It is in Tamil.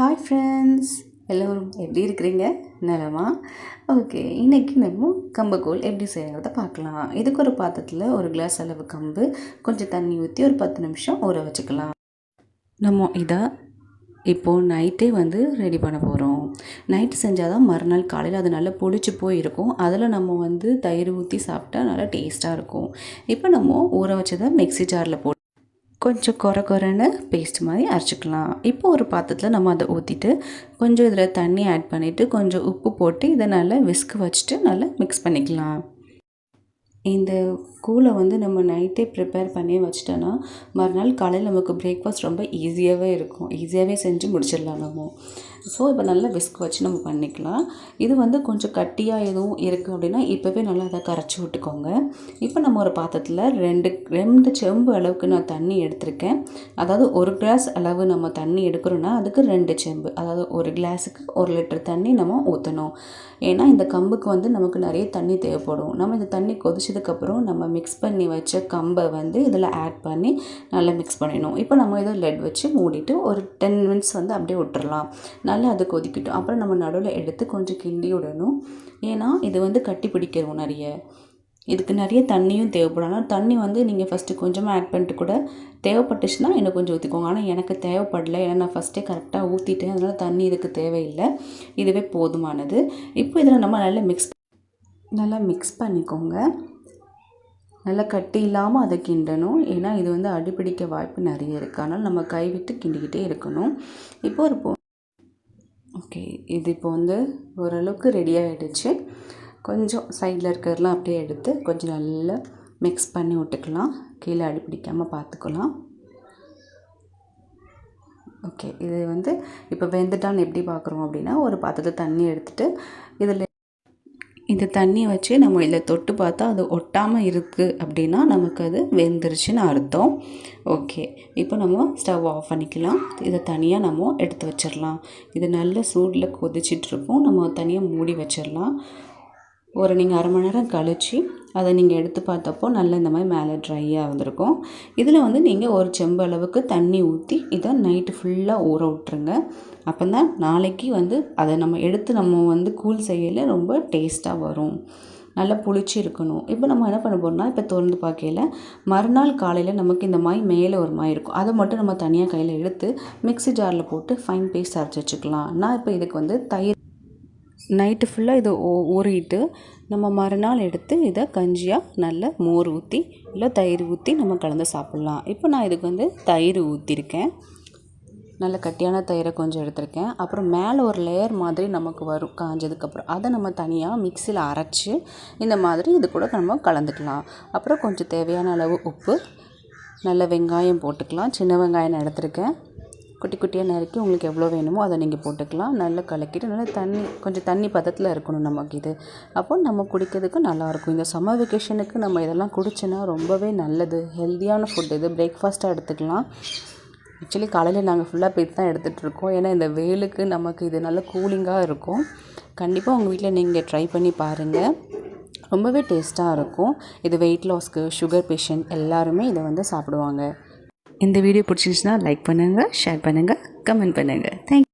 ஹாய் ஃப்ரெண்ட்ஸ் எல்லோரும் எப்படி இருக்கிறீங்க? நிலமா? ஓகே இன்றைக்கி நம்ம கம்புக்கூழ் எப்படி செய்யறத பார்க்கலாம். இதுக்கு ஒரு பாத்திரத்தில் ஒரு கிளாஸ் அளவு கம்பு கொஞ்சம் தண்ணி ஊற்றி ஒரு பத்து நிமிஷம் ஊற வச்சுக்கலாம். நம்ம இதை இப்போது நைட்டே வந்து ரெடி பண்ண போகிறோம் நைட்டு செஞ்சால் தான் மறுநாள் காலையில் அது நல்லா பொடிச்சு போய் இருக்கும் அதில் நம்ம வந்து தயிர் ஊற்றி சாப்பிட்டா நல்லா டேஸ்ட்டாக இருக்கும். இப்போ நம்ம ஊற வச்சதை மிக்ஸி ஜாரில் போட்டு கொஞ்சம் குறை குறைன்னு பேஸ்ட் மாதிரி அரைச்சிக்கலாம். இப்போ ஒரு பாத்திரத்தில் நம்ம அதை ஊற்றிட்டு கொஞ்சம் இதில் தண்ணி ஆட் பண்ணிவிட்டு கொஞ்சம் உப்பு போட்டு இதை நல்லா விஸ்க் வச்சுட்டு நல்லா மிக்ஸ் பண்ணிக்கலாம். இந்த கூலை வந்து நம்ம நைட்டே ப்ரிப்பேர் பண்ணி வச்சிட்டோன்னா மறுநாள் காலையில் நமக்கு பிரேக்ஃபாஸ்ட் ரொம்ப ஈஸியாகவே இருக்கும். ஈஸியாகவே செஞ்சு முடிச்சிடலாம் நம்ம. ஸோ இப்போ நல்லா விஸ்க் வச்சு நம்ம பண்ணிக்கலாம். இது வந்து கொஞ்சம் கட்டியாக எதுவும் இருக்குது அப்படின்னா இப்போவே நல்லா அதை கரைச்சி விட்டுக்கோங்க. இப்போ நம்ம ஒரு பாத்திரத்தில் ரெண்டு ரெண்டு செம்பு அளவுக்கு நான் தண்ணி எடுத்திருக்கேன். அதாவது ஒரு கிளாஸ் அளவு நம்ம தண்ணி எடுக்கிறோன்னா அதுக்கு ரெண்டு செம்பு அதாவது ஒரு கிளாஸுக்கு ஒரு லிட்டர் தண்ணி நம்ம ஊற்றணும் ஏன்னா இந்த கம்புக்கு வந்து நமக்கு நிறைய தண்ணி தேவைப்படும். நம்ம இந்த தண்ணி கொதிச்சதுக்கப்புறம் நம்ம மிக்ஸ் பண்ணி வச்ச கம்பை வந்து இதில் ஆட் பண்ணி நல்லா மிக்ஸ் பண்ணிடணும். இப்போ நம்ம இதை லெட் வச்சு மூடிட்டு ஒரு டென் மினிட்ஸ் வந்து அப்படியே விட்டுறலாம். நல்லா அது கொதிக்கட்டும். அப்புறம் நம்ம நடுவில் எடுத்து கொஞ்சம் கிண்டி விடணும். ஏன்னா இது வந்து கட்டி பிடிக்கிறோம் நிறைய. இதுக்கு நிறைய தண்ணியும் தேவைப்படும். ஆனால் தண்ணி வந்து நீங்கள் ஃபஸ்ட்டு கொஞ்சமாக ஆட் பண்ணிட்டு கூட தேவைப்பட்டுச்சுன்னா இன்னும் கொஞ்சம் ஊற்றிக்கோங்க ஆனால் எனக்கு தேவைப்படலை. ஏன்னா நான் ஃபஸ்ட்டே கரெக்டாக ஊற்றிட்டேன் அதனால் தண்ணி இதுக்கு தேவையில்லை. இதுவே போதுமானது. இப்போ இதில் நம்ம நல்லா மிக்ஸ் நல்லா மிக்ஸ் பண்ணிக்கோங்க. நல்லா கட்டி இல்லாமல் அதை கிண்டணும். ஏன்னா இது வந்து அடிப்பிடிக்க வாய்ப்பு நிறைய இருக்குது அதனால் நம்ம கைவிட்டு கிண்டிக்கிட்டே இருக்கணும். இப்போ ஒரு போ ஓகே. இது இப்போ வந்து ஓரளவுக்கு ரெடி ஆகிடுச்சு கொஞ்சம் சைடில் இருக்கிறதெல்லாம் அப்படியே எடுத்து கொஞ்சம் நல்லா மிக்ஸ் பண்ணி விட்டுக்கலாம். கீழே அடிப்பிடிக்காமல் பார்த்துக்கலாம். ஓகே. இது வந்து இப்போ வெந்துட்டான்னு எப்படி பார்க்குறோம் அப்படின்னா ஒரு பாத்திரத்தை தண்ணி எடுத்துகிட்டு இதில் இந்த தண்ணி வச்சு நம்ம இதில் தொட்டு பார்த்தா அது ஒட்டாமல் இருக்குது அப்படின்னா நமக்கு அது வெந்துருச்சுன்னு அர்த்தம். ஓகே. இப்போ நம்ம ஸ்டவ் ஆஃப் பண்ணிக்கலாம். இதை தனியாக நம்ம எடுத்து வச்சிடலாம். இது நல்ல சூடில் கொதிச்சிட்ருக்கும் நம்ம தனியாக மூடி வச்சிடலாம். ஒரு நீங்கள் அரை மணி நேரம் கழித்து அதை நீங்கள் எடுத்து பார்த்தப்போ நல்லா இந்த மாதிரி மேலே ட்ரையாக வந்திருக்கும். இதில் வந்து நீங்கள் ஒரு செம்பு அளவுக்கு தண்ணி ஊற்றி இதை நைட்டு ஃபுல்லாக ஊற விட்ருங்க அப்போ தான் நாளைக்கு வந்து அதை நம்ம எடுத்து நம்ம வந்து கூல் செய்யல ரொம்ப டேஸ்ட்டாக வரும். நல்லா புளிச்சு இருக்கணும். இப்போ நம்ம என்ன பண்ண போகிறோம்னா இப்போ திறந்து பார்க்கையில் மறுநாள் காலையில் நமக்கு இந்த மாதிரி மேலே ஒரு மாதிரி இருக்கும். அதை மட்டும் நம்ம தனியாக கையில் எடுத்து மிக்ஸி ஜாரில் போட்டு ஃபைன் பேஸ்ட் அரைச்சி வச்சுக்கலாம். நான் இப்போ இதுக்கு வந்து தயிர் நைட்டு ஃபுல்லாக இதை ஊ ஊறிட்டு நம்ம மறுநாள் எடுத்து இதை கஞ்சியாக நல்ல மோர் ஊற்றி இல்லை தயிர் ஊற்றி நம்ம கலந்து சாப்பிட்லாம். இப்போ நான் இதுக்கு வந்து தயிர் ஊற்றிருக்கேன் நல்ல கட்டியான தயிரை கொஞ்சம் எடுத்திருக்கேன். அப்புறம் மேலே ஒரு லேயர் மாதிரி நமக்கு வரும் காஞ்சதுக்கப்புறம் அதை நம்ம தனியாக மிக்சியில் அரைச்சி இந்த மாதிரி இது கூட நம்ம கலந்துக்கலாம். அப்புறம் கொஞ்சம் தேவையான அளவு உப்பு நல்ல வெங்காயம் போட்டுக்கலாம். சின்ன வெங்காயம் நான் எடுத்திருக்கேன். குட்டி குட்டியாக நறுக்கி உங்களுக்கு எவ்வளோ வேணுமோ அதை நீங்கள் போட்டுக்கலாம். நல்லா கலக்கிட்டு நல்லா தண்ணி கொஞ்சம் தண்ணி பதத்தில் இருக்கணும் நமக்கு இது. அப்போ நம்ம குடிக்கிறதுக்கு நல்லாயிருக்கும் இந்த சம்மர் வெக்கேஷனுக்கு நம்ம இதெல்லாம் குடிச்சோன்னா ரொம்பவே நல்லது. ஹெல்த்தியான ஃபுட் இது. பிரேக்ஃபாஸ்ட்டாக எடுத்துக்கலாம். ஆக்சுவலி காலையில் நாங்கள் ஃபுல்லாக போய் தான் எடுத்துகிட்ருக்கோம் ஏன்னா இந்த வெயிலுக்கு நமக்கு இது நல்ல கூலிங்காக இருக்கும். கண்டிப்பாக உங்கள் வீட்டில் நீங்கள் ட்ரை பண்ணி பாருங்கள் ரொம்பவே டேஸ்ட்டாக இருக்கும். இது வெயிட் லாஸ்க்கு சுகர் பேஷண்ட் எல்லாருமே இதை வந்து சாப்பிடுவாங்க. இந்த வீடியோ பிடிச்சிருந்துச்சுன்னா லைக் பண்ணுங்கள் ஷேர் பண்ணுங்கள் கமெண்ட் பண்ணுங்கள் தேங்க்